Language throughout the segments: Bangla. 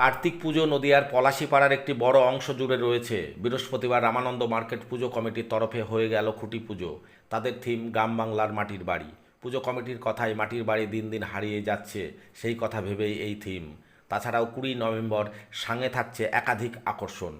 কার্তিক পুজো নদিয়ার পলাশিপাড়ার একটি বড় অংশ জুড়ে রয়েছে। বৃহস্পতিবার রামানন্দ মার্কেট পুজো কমিটির তরফে হয়ে গেল খুঁটি পুজো। তাদের থিম, গ্রাম বাংলার মাটির বাড়ি। পুজো কমিটির কথায় মাটির বাড়ি দিন দিন হারিয়ে যাচ্ছে, সেই কথা ভেবেই এই থিম। তাছাড়াও কুড়ি নভেম্বর সাঙে থাকছে একাধিক আকর্ষণ।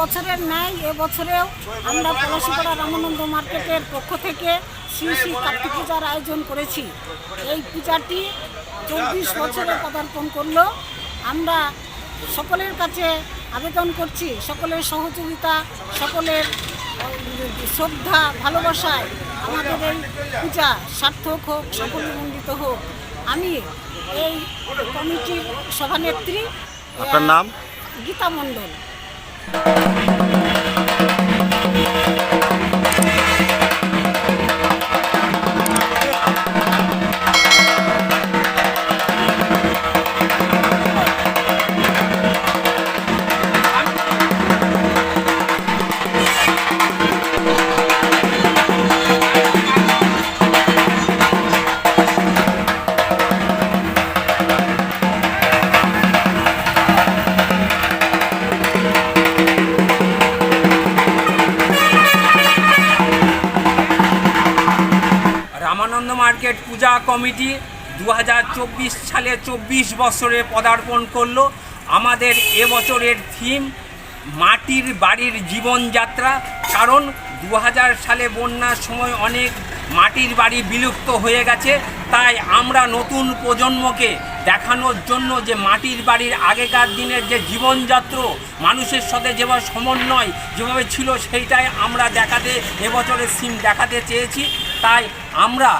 বছরের ন্যায় এবছরেও আমরা পলাশিপাড়া রামানন্দ মার্কেটের পক্ষ থেকে শ্রী শ্রী কার্তিক পূজার আয়োজন করেছি। এই পূজাটি চব্বিশ বছরে পদার্পণ করল। আমরা সকলের কাছে আবেদন করছি সকলের সহযোগিতা সকলের শ্রদ্ধা ভালোবাসায় আমাদের এই পূজা সার্থক হোক সাফল্যমণ্ডিত হোক। আমি এই কমিটির সভানেত্রী আপনার নাম? গীতা মণ্ডল। মার্কেট পূজা কমিটি দু হাজার চব্বিশ সালে চব্বিশ বছরে পদার্পণ করল। আমাদের এবছরের থিম মাটির বাড়ির জীবনযাত্রা। কারণ দু হাজার সালে বন্যার সময় অনেক মাটির বাড়ি বিলুপ্ত হয়ে গেছে। তাই আমরা নতুন প্রজন্মকে দেখানোর জন্য যে মাটির বাড়ির আগেকার দিনের যে জীবনযাত্রা, মানুষের সাথে যেভাবে সমন্বয় যেভাবে ছিল সেইটাই আমরা দেখাতে এবছরের সিম দেখাতে চেয়েছি। তাই আমরা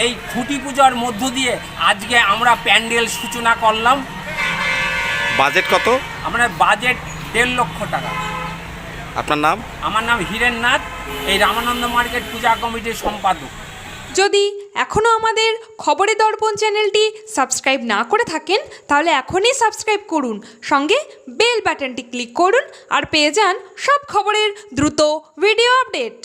এই খুঁটি পূজার মধ্য দিয়ে আজকে আমরা প্যান্ডেল সূচনা করলাম। বাজেট কত? আমরা বাজেট দেড় লক্ষ টাকা। আপনার নাম? আমার নাম হীরেন নাথ এই রামানন্দ মার্কেট পূজা কমিটির সম্পাদক। যদি এখনও আমাদের খবরের দর্পণ চ্যানেলটি সাবস্ক্রাইব না করে থাকেন তাহলে এখনই সাবস্ক্রাইব করুন সঙ্গে বেল বাটনটি ক্লিক করুন আর পেয়ে যান সব খবরের দ্রুত ভিডিও আপডেট।